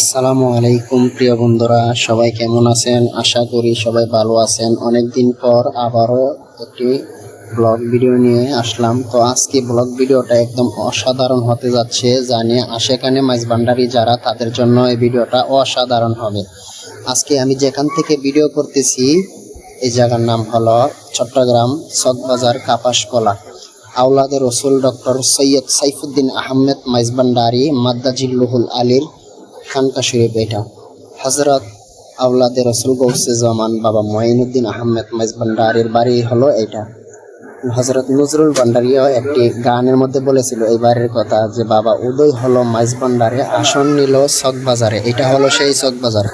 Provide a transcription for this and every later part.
আসসালামু আলাইকুম, প্রিয় বন্ধুরা। সবাই কেমন আছেন? আশা করি সবাই ভালো আছেন। অনেকদিন পর আবারও একটি ব্লগ ভিডিও নিয়ে আসলাম। তো আজকে ব্লগ ভিডিওটা একদম অসাধারণ হতে যাচ্ছে, জানি আশেখানে মাইজ ভান্ডারি যারা, তাদের জন্য এই ভিডিওটা অসাধারণ হবে। আজকে আমি যেখান থেকে ভিডিও করতেছি, এই জায়গার নাম হলো চট্টগ্রাম চকবাজার কাপাসকলা আউলাদের রসুল ডক্টর সৈয়দ সাইফুদ্দিন আহমেদ মাইজবান্ডারি মাদ্দাজিল্লুহুল আলীর খানকা শরীফ এটা হজরত আউলাদে রসুল গৌসে জামান বাবা মঈনুদ্দিন আহমেদ মাইজবান্ডারির বাড়ি হলো এটা হজরত নজরুল ভান্ডারিও একটি গানের মধ্যে বলেছিল এই বাড়ির কথা যে, বাবা উদয় হলো মাইজবান্ডারে আসন নিল চকবাজারে এটা হলো সেই চকবাজার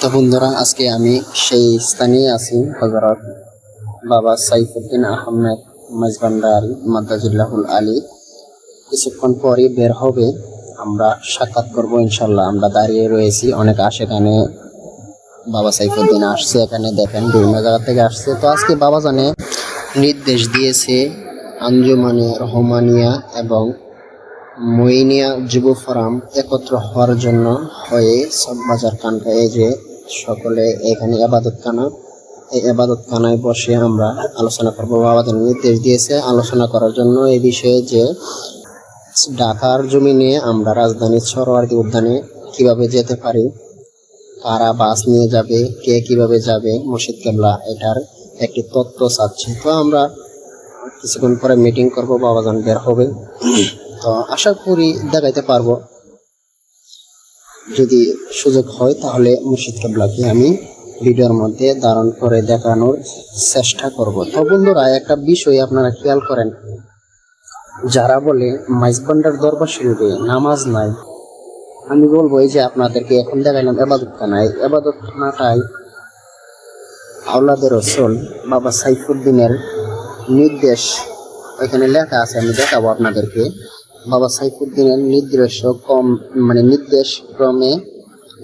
তো বন্ধুরা, আজকে আমি সেই স্থানেই আছি। হজরত বাবা সাইফুদ্দিন আহমেদ মাইজবান্ডারি মাদ্দাজুল্লাহুল আলী। কিছুক্ষণ পরই বের হবে। আমরা সাক্ষাৎ করব, ইনশাল্লাহ। আমরা দাঁড়িয়ে রয়েছি অনেক আসে এখানে বাবা সাইফুদ্দিন আসছে এখানে, দেখেন, বিভিন্ন জায়গা থেকে আসছে। তো আজকে বাবা জানে নির্দেশ দিয়েছে আঞ্জুমানে রহমানিয়া এবং মইনিয়া যুব ফোরাম একত্র হওয়ার জন্য হয়ে সববাজার কানকা এই যে সকলে এখানে আবাদত খানা এই আবাদত খানায় বসে আমরা আলোচনা করব। বাবা যেন নির্দেশ দিয়েছে আলোচনা করার জন্য। এই বিষয়ে যে ঢাকার জমি নিয়ে আমরা রাজধানীর সরোয়ার্দী উদ্যানে কীভাবে যেতে পারি, কারা বাস নিয়ে যাবে, কে কীভাবে যাবে মুর্শিদ কেবলা এটার একটি তত্ত্ব চাচ্ছি। তো আমরা কিছুক্ষণ পরে মিটিং করব, বাবাজান বের হবে। তো আশা করি দেখাইতে পারব। যদি সুযোগ হয় তাহলে মুর্শিদ কেবলাকে আমি ভিডিওর মধ্যে ধারণ করে দেখানোর চেষ্টা করব। তো বন্ধুরা, একটা বিষয় আপনারা খেয়াল করেন। যারা বলে, মাইজবান্ডার দরবার শরীফে নামাজ নাই, আমি বলব, এই যে আপনাদেরকে এখন দেখাইলাম এবাদত খানায় এবাদত খানাটাই আউলাদের রসুল বাবা সাইফুদ্দিনের নির্দেশ। এখানে লেখা আছে, আমি দেখাবো আপনাদেরকে। বাবা সাইফুদ্দিনের নির্দেশ কম মানে নির্দেশ ক্রমে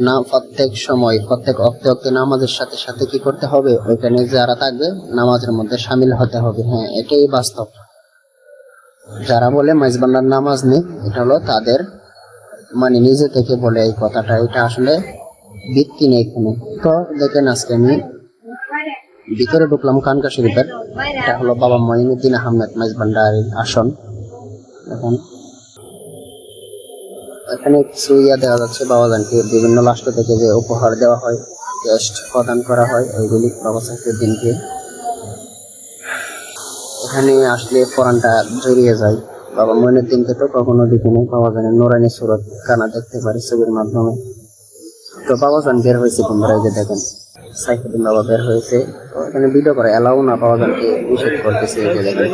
না, প্রত্যেক সময়, প্রত্যেক অক্তে অক্তে নামাজের সাথে সাথে কি করতে হবে? ওইখানে যারা থাকবে, নামাজের মধ্যে সামিল হতে হবে। হ্যাঁ এটাই বাস্তব। যারা বলে মাইজবান্ডার নামাজ নেই, এটা হলো তাদের মানে নিজে থেকে বলে এই কথাটা, এটা আসলে ভিত্তি নেই কোনো। তো দেখেন আজকে আমি ভিতরে ঢুকলাম কানকা শরীফের, এটা হলো বাবা মঈনুদ্দিন আহমেদ মাইজবান্ডারির আসন। এখন এখানে কিছু ইয়া দেওয়া যাচ্ছে, বাবা বাবাজানকে বিভিন্ন রাষ্ট্র থেকে যে উপহার দেওয়া হয় টেস্ট প্রদান করা হয়, ওইগুলি বাবা সাইফুদ্দিনকে এখানে আসলে কোরআনটা জড়িয়ে যায়। বাবা মইনুদ্দিনকে তো কখনো দেখিনি, বাবা জানে, নোরানি সুরত কানা দেখতে পারি ছবির মাধ্যমে। তো বাবা জান বের হয়েছে তোমরা এই যে দেখেন। সাইফুদ্দিন বাবা বের হয়েছে। এখানে ভিডিও করে এলাও না, বাবা জানকে নিষেধ করতেছে এই দেখেন।